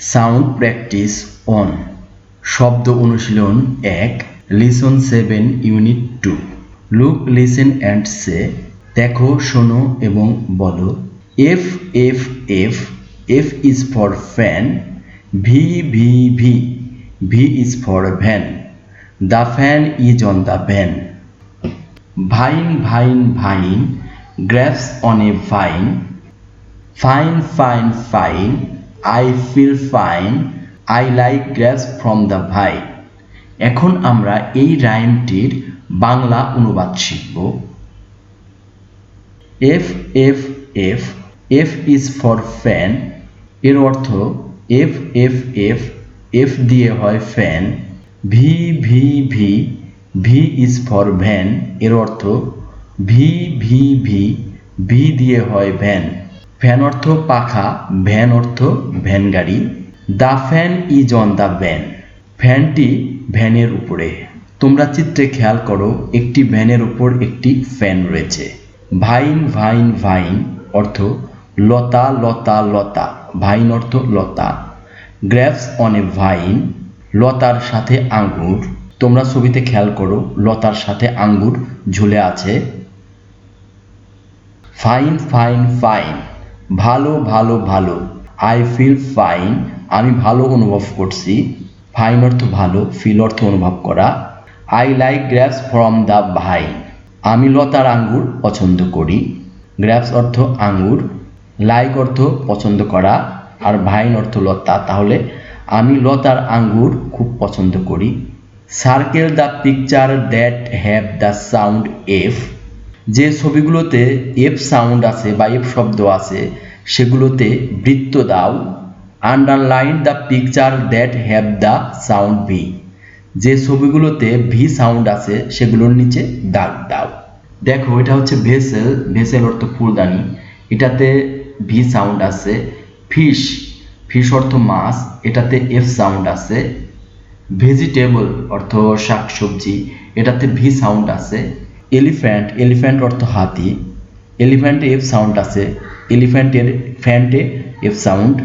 Sound practice on. শব্দ অনুশীলন এক, listen seven, unit two. Look, listen and say, দেখো, শোনো এবং বলো। F F F F is for fan, V V V V is for van. The fan is on the van. Vine vine vine, grapes on a vine. Fine fine fine I feel fine I like grapes from the vine এখন আমরা এই রাইমটির বাংলা অনুবাদ শিখব। F F F F is for fan এর অর্থ F F F F দিয়ে হয় fan V V V V is for van এর অর্থ ভি ভি ভি ভি দিয়ে হয় ভ্যান ফ্যান অর্থ পাখা, ভ্যান অর্থ ভ্যান গাড়ি। The fan is on the van. ফ্যানটি ভ্যানের উপরে। তোমরা চিত্রে খেয়াল করো, একটি ভ্যানের উপর একটি ফ্যান রয়েছে। ভাইন ভাইন ভাইন অর্থ লতা লতা লতা। ভাইন অর্থ লতা। গ্র্যাপস অন এ ভাইন, লতার সাথে আঙ্গুর। তোমরা ছবিতে খেয়াল করো, লতার সাথে আঙ্গুর ঝুলে আছে। Fine fine fine. ভালো ভালো ভালো। আই ফিল ফাইন আমি ভালো অনুভব করছি। ফাইন অর্থ ভালো ফিল অর্থ অনুভব করা। I like grapes from the vine আমি লতার আঙ্গুর পছন্দ করি। গ্র্যাপস অর্থ আঙ্গুর লাইক অর্থ পছন্দ করা। আর ভাইন অর্থ লতা, তাহলে আমি লতার আঙ্গুর খুব পছন্দ করি। Circle the picture that have the sound F যে ছবিগুলোতে এফ সাউন্ড আছে বা এফ শব্দ আছে, সেগুলোতে বৃত্ত দাও underline the picture that have the sound V যে ছবিগুলোতে ভি সাউন্ড আছে, সেগুলোর নিচে দাগ দাও। দেখো, এটা হচ্ছে ভেসেল। ভেসেল অর্থ ফুলদানি। এটাতে ভি সাউন্ড আছে। ফিশ। ফিশ অর্থ মাছ। এটাতে এফ সাউন্ড আছে। ভেজিটেবল অর্থ শাকসবজি। এটাতে ভি সাউন্ড আছে। এলিফ্যান্ট এলিফ্যান্ট অর্থ হাতি এলিফ্যান্টে এফ সাউন্ড আছে এলিফ্যান্টের ফ্যান্টে এফ সাউন্ড